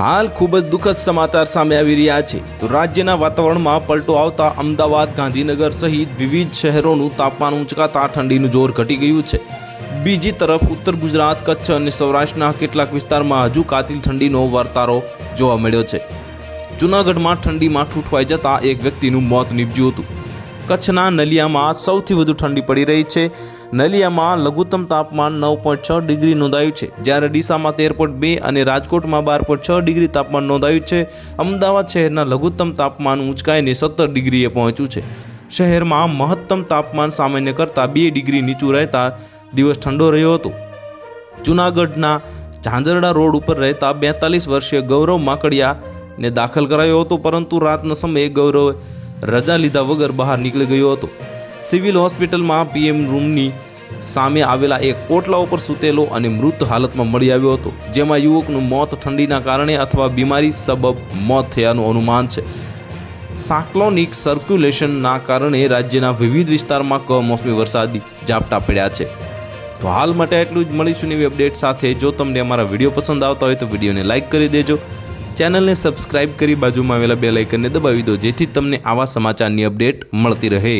હાલ ખૂબ જ દુઃખદ સમાચાર સામે આવી રહ્યા છે. તો રાજ્યના વાતાવરણમાં પલટો આવતા અમદાવાદ, ગાંધીનગર સહિત વિવિધ શહેરોનું તાપમાન ઊંચકાતા ઠંડીનું જોર ઘટી ગયું છે. બીજી તરફ ઉત્તર ગુજરાત, કચ્છ અને સૌરાષ્ટ્રના કેટલાક વિસ્તારમાં હજુ કાતિલ ઠંડીનો વર્તારો જોવા મળ્યો છે. જૂનાગઢમાં ઠંડીમાં ઠૂંઠવાઈ જતાં એક વ્યક્તિનું મોત નીપજ્યું હતું. કચ્છના નલિયામાં સૌથી વધુ ઠંડી પડી રહી છે. નલિયામાં લઘુત્તમ તાપમાન નવ પોઈન્ટ છ ડિગ્રી નોંધાયું છે. જ્યારે ડીસામાં તેર પોઈન્ટ બે અને રાજકોટમાં બાર પોઈન્ટ છ ડિગ્રી તાપમાન નોંધાયું છે. અમદાવાદ શહેરના લઘુત્તમ તાપમાન ઊંચકાઈને સત્તર ડિગ્રીએ પહોંચ્યું છે. શહેરમાં મહત્તમ તાપમાન સામાન્ય કરતાં બે ડિગ્રી નીચું રહેતા દિવસ ઠંડો રહ્યો હતો. જૂનાગઢના ઝાંઝરડા રોડ ઉપર રહેતા બેતાલીસ વર્ષીય ગૌરવ માકડિયાને દાખલ કરાયો હતો, પરંતુ રાતના સમયે ગૌરવ રજા લીધા વગર બહાર નીકળી ગયો હતો. સિવિલ હોસ્પિટલમાં પીએમ રૂમની સામે આવેલા એક ઓટલા ઉપર સૂતેલો અને મૃત હાલતમાં મળી આવ્યો હતો, જેમાં યુવકનું મોત ઠંડીના કારણે અથવા બીમારી સબબ મોત થયાનું અનુમાન છે. સાયક્લોનિક સર્ક્યુલેશનના કારણે રાજ્યના વિવિધ વિસ્તારમાં કમોસમી વરસાદી ઝાપટા પડ્યા છે. તો હાલ માટે એટલું જ. મળીશું નવી અપડેટ સાથે. જો તમને અમારા વીડિયો પસંદ આવતા હોય તો વિડીયોને લાઇક કરી દેજો. ચેનલને સબસ્ક્રાઇબ કરી બાજુમાં આવેલા બે લાઇકનને દબાવી દો, જેથી તમને આવા સમાચારની અપડેટ મળતી રહે.